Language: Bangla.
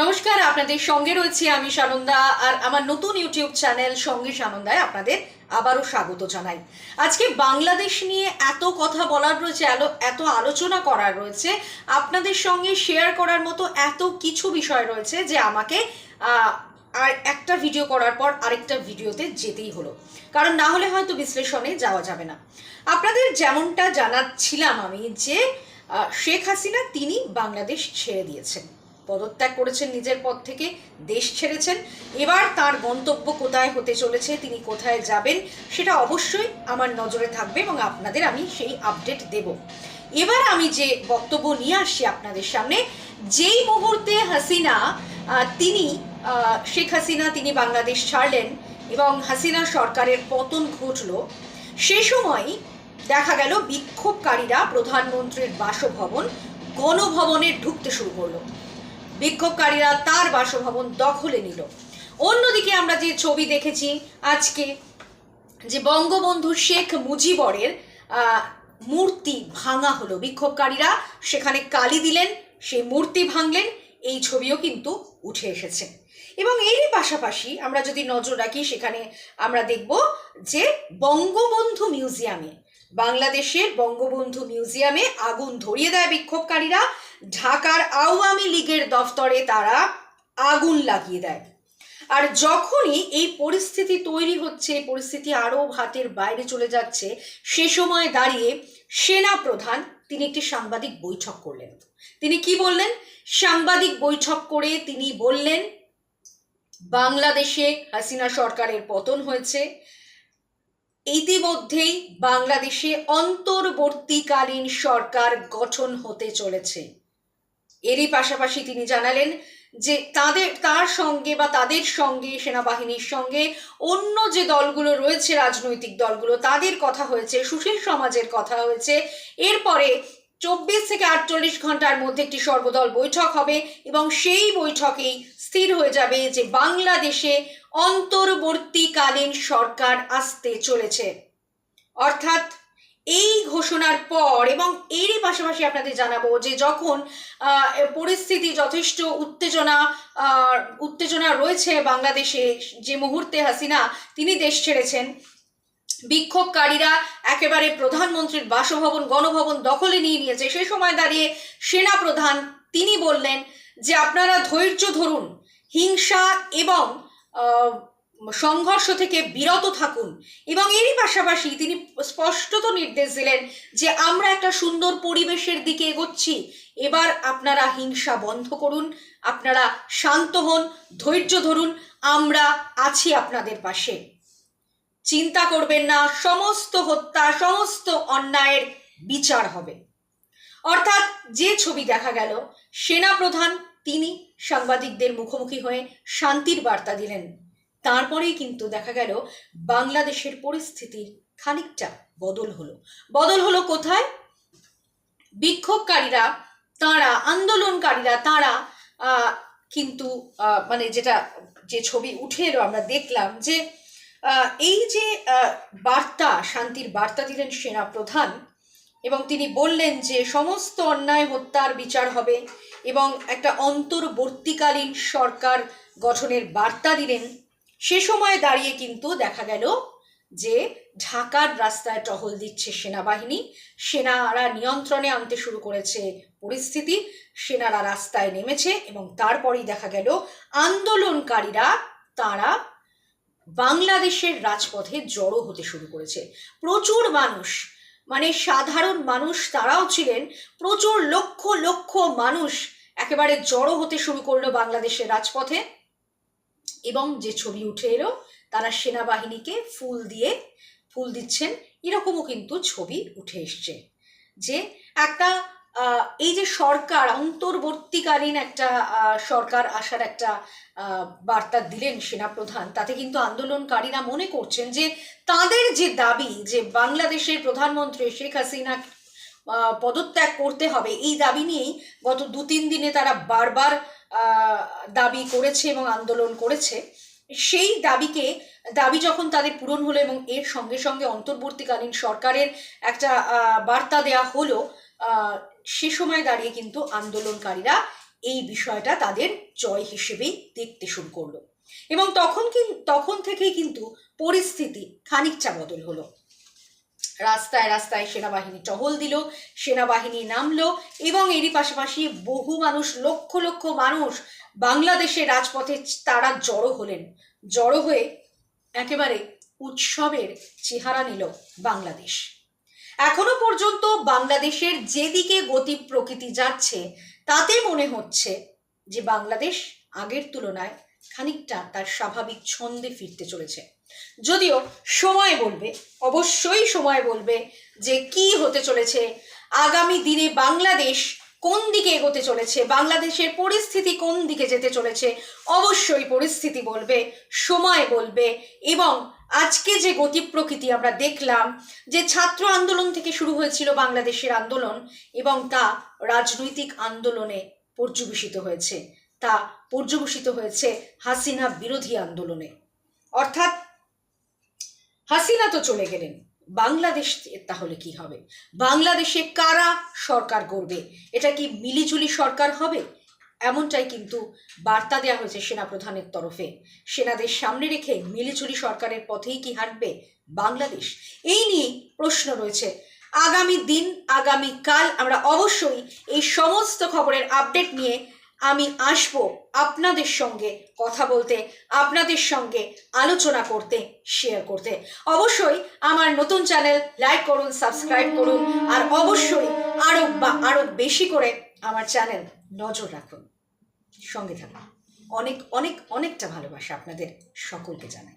নমস্কার, আপনাদের সঙ্গে রয়েছি আমি সানন্দা আর আমার নতুন ইউটিউব চ্যানেল সঙ্গে সানন্দায় আপনাদের আবারও স্বাগত জানাই। আজকে বাংলাদেশ নিয়ে এত কথা বলার রয়েছে এত এত আলোচনা করার রয়েছে, আপনাদের সঙ্গে শেয়ার করার মতো এত কিছু বিষয় রয়েছে যে আমাকে আর একটা ভিডিও করার পর আরেকটা ভিডিওতে যেতেই হলো। কারণ না হলে হয়তো বিশ্লেষণে যাওয়া যাবে না। আপনাদের যেমনটা জানাচ্ছিলাম আমি যে শেখ হাসিনা তিনি বাংলাদেশ ছেড়ে দিয়েছেন। পদত্যাগ করেছেন নিজের পদ থেকে, দেশ ছেড়েছেন। এবার তার গন্তব্য কোথায় হতে চলেছে, তিনি কোথায় যাবেন, সেটা অবশ্যই আমার নজরে থাকবে এবং আপনাদের আমি সেই আপডেট দেব। এবার আমি যে বক্তব্য নিয়ে আসছি আপনাদের সামনে, যেই মুহূর্তে হাসিনা তিনি শেখ হাসিনা, তিনি বাংলাদেশ ছাড়লেন এবং হাসিনা সরকারের পতন ঘটলো, সে সময় দেখা গেল বিক্ষোভকারীরা প্রধানমন্ত্রীর বাসভবন, গণভবনে ঢুকতে শুরু করল। বিক্ষোভকারীরা তার বাসভবন দখলে নিল। অন্যদিকে আমরা যে ছবি দেখেছি, আজকে যে বঙ্গবন্ধু শেখ মুজিবরের মূর্তি ভাঙা হলো বিক্ষোভকারীরা। সেখানে কালি দিলেন সেই মূর্তি ভাঙলেন, এই ছবিও কিন্তু উঠে এসেছে। এবং এরই পাশাপাশি আমরা যদি নজর রাখি, সেখানে আমরা দেখব যে বঙ্গবন্ধু মিউজিয়ামে, বাংলাদেশের বঙ্গবন্ধু মিউজিয়ামে আগুন ধরিয়ে দেয় বিক্ষোভকারীরা। ঢাকার আওয়ামী লীগের দফতরে তারা আগুন লাগিয়ে দেয়। আর যখনই এই পরিস্থিতি তৈরি হচ্ছে পরিস্থিতি আরও হাতের বাইরে চলে যাচ্ছে, সে সময় দাঁড়িয়ে সেনা প্রধান তিনি একটি সাংবাদিক বৈঠক করলেন। তিনি কি বললেন? সাংবাদিক বৈঠক করে তিনি বললেন, বাংলাদেশে হাসিনা সরকারের পতন হয়েছে। ইতিমধ্যেই বাংলাদেশে অন্তর্বর্তীকালীন সরকার গঠন হতে চলেছে। এরই পাশাপাশি তিনি জানালেন যে তাদের, তার সঙ্গে বা তাদের সঙ্গে, সেনাবাহিনীর সঙ্গে অন্য যে দলগুলো রয়েছে, রাজনৈতিক দলগুলো, তাদের কথা হয়েছে, সুশীল সমাজের কথা হয়েছে। এরপরে চব্বিশ থেকে আটচল্লিশ ঘণ্টার মধ্যে একটি সর্বদল বৈঠক হবে এবং সেই বৈঠকেই স্থির হয়ে যাবে যে বাংলাদেশে অন্তর্বর্তীকালীন সরকার আসতে চলেছে। অর্থাৎ এই ঘোষণার পর এবং এরই পাশাপাশি আপনাদের জানাব যে যখন পরিস্থিতি যথেষ্ট উত্তেজনা উত্তেজনা রয়েছে বাংলাদেশে যে মুহূর্তে হাসিনা তিনি দেশ ছেড়েছেন, বিক্ষোভকারীরা একেবারে প্রধানমন্ত্রীর বাসভবন, গণভবন দখলে নিয়ে নিয়েছে। সে সময় দাঁড়িয়ে সেনা প্রধান তিনি বললেন যে আপনারা ধৈর্য ধরুন, হিংসা এবং সংঘর্ষ থেকে বিরত থাকুন। এবং এরই পাশাপাশি তিনি স্পষ্টত নির্দেশ দিলেন যে, আমরা একটা সুন্দর পরিবেশের দিকে এগোচ্ছি। এবার আপনারা হিংসা বন্ধ করুন। আপনারা শান্ত হন, ধৈর্য ধরুন। আমরা আছি আপনাদের পাশে। চিন্তা করবেন না, সমস্ত হত্যা, সমস্ত অন্যায়ের বিচার হবে। অর্থাৎ যে ছবি দেখা গেল, সেনাপ্রধান, তিনি সাংবাদিকদের মুখোমুখি হয়ে শান্তির বার্তা দিলেন। তারপরেই কিন্তু দেখা গেল বাংলাদেশের পরিস্থিতির খানিকটা বদল হলো। বদল হলো কোথায়? বিক্ষোভকারীরা, তারা, আন্দোলনকারীরা, তারা কিন্তু মানে যেটা, যে ছবি উঠে এলো, আমরা দেখলাম যে এই যে বার্তা, শান্তির বার্তা দিলেন সেনা প্রধান এবং তিনি বললেন যে, সমস্ত অন্যায় হত্যার বিচার হবে এবং একটা অন্তর্বর্তীকালীন সরকার গঠনের বার্তা দিলেন সে সময় দাঁড়িয়ে কিন্তু দেখা গেল যে ঢাকার রাস্তায় টহল দিচ্ছে সেনাবাহিনী। সেনারা নিয়ন্ত্রণে আনতে শুরু করেছে পরিস্থিতি। সেনারা রাস্তায় নেমেছে এবং তারপরেই দেখা গেল আন্দোলনকারীরা তারা বাংলাদেশের রাজপথে জড়ো হতে শুরু করেছে। প্রচুর মানুষ মানে সাধারণ মানুষ তারাও ছিলেন, প্রচুর লক্ষ লক্ষ মানুষ একেবারে জড়ো হতে শুরু করল বাংলাদেশের রাজপথে। এবং যে ছবি উঠে এলো, তারা সেনাবাহিনীকে ফুল দিয়ে ফুল দিচ্ছেন। এরকমও কিন্তু ছবি উঠে এসছে যে একটা এই যে সরকার, অন্তর্বর্তীকালীন একটা সরকার আসার একটা বার্তা দিলেন সেনাপ্রধান, তাতে কিন্তু আন্দোলনকারীরা মনে করছেন যে তাদের যে দাবি যে বাংলাদেশের প্রধানমন্ত্রী শেখ হাসিনা পদত্যাগ করতে হবে, এই দাবি নিয়েই গত দু তিন দিনে তারা বারবার দাবি করেছে এবং আন্দোলন করেছে, সেই দাবিকে, দাবি যখন তাদের পূরণ হলো এবং এর সঙ্গে সঙ্গে অন্তর্বর্তীকালীন সরকারের একটা বার্তা দেয়া হলো সে সময় দাঁড়িয়ে কিন্তু আন্দোলনকারীরা এই বিষয়টা তাদের জয় হিসেবেই দেখতে শুরু করল। এবং তখন তখন থেকেই কিন্তু পরিস্থিতি খানিকটা বদল হলো। রাস্তায় রাস্তায় সেনাবাহিনী টহল দিল, সেনাবাহিনী নামলো এবং এরই পাশাপাশি বহু মানুষ, লক্ষ লক্ষ মানুষ বাংলাদেশের রাজপথে তারা জড়ো হলেন। জড়ো হয়ে একেবারে উৎসবের চেহারা নিল বাংলাদেশ। এখনও পর্যন্ত বাংলাদেশের যেদিকে গতি প্রকৃতি যাচ্ছে, তাতে মনে হচ্ছে যে বাংলাদেশ আগের তুলনায় খানিকটা তার স্বাভাবিক ছন্দে ফিরতে চলেছে। যদিও সময় বলবে, অবশ্যই সময় বলবে যে কি হতে চলেছে, আগামী দিনে বাংলাদেশ কোন দিকে এগোতে চলেছে, বাংলাদেশের পরিস্থিতি কোন দিকে যেতে চলেছে, অবশ্যই পরিস্থিতি বলবে, সময় বলবে এবং আজকে যে গতি প্রকৃতি আমরা দেখলাম, যে ছাত্র আন্দোলন থেকে শুরু হয়েছিল বাংলাদেশের আন্দোলন এবং তা রাজনৈতিক আন্দোলনে পর্যবেসিত হয়েছে। তা পর্যবেসিত হয়েছে হাসিনা বিরোধী আন্দোলনে। অর্থাৎ হাসিনা তো চলে গেলেন। বাংলাদেশ তাহলে কি হবে? বাংলাদেশে কারা সরকার করবে এটা কি মিলিজুলি সরকার হবে? এমনটাই কিন্তু বার্তা দেওয়া হয়েছে সেনাপ্রধানের তরফে। সেনাদের সামনে রেখে মিলিজুলি সরকারের পথেই কি হাঁটবে বাংলাদেশ? এই নিয়ে প্রশ্ন রয়েছে। আগামী দিন আগামী কাল আমরা অবশ্যই এই সমস্ত খবরের আপডেট নিয়ে আমি আসব আপনাদের সঙ্গে কথা বলতে, আপনাদের সঙ্গে আলোচনা করতে শেয়ার করতে। অবশ্যই আমার নতুন চ্যানেল লাইক করুন সাবস্ক্রাইব করুন, আর অবশ্যই আরও বা আরও বেশি করে আমার চ্যানেল নজর রাখুন। সঙ্গে থাকুন। অনেক অনেক, অনেকটা ভালোবাসা আপনাদের সকলকে জানাই।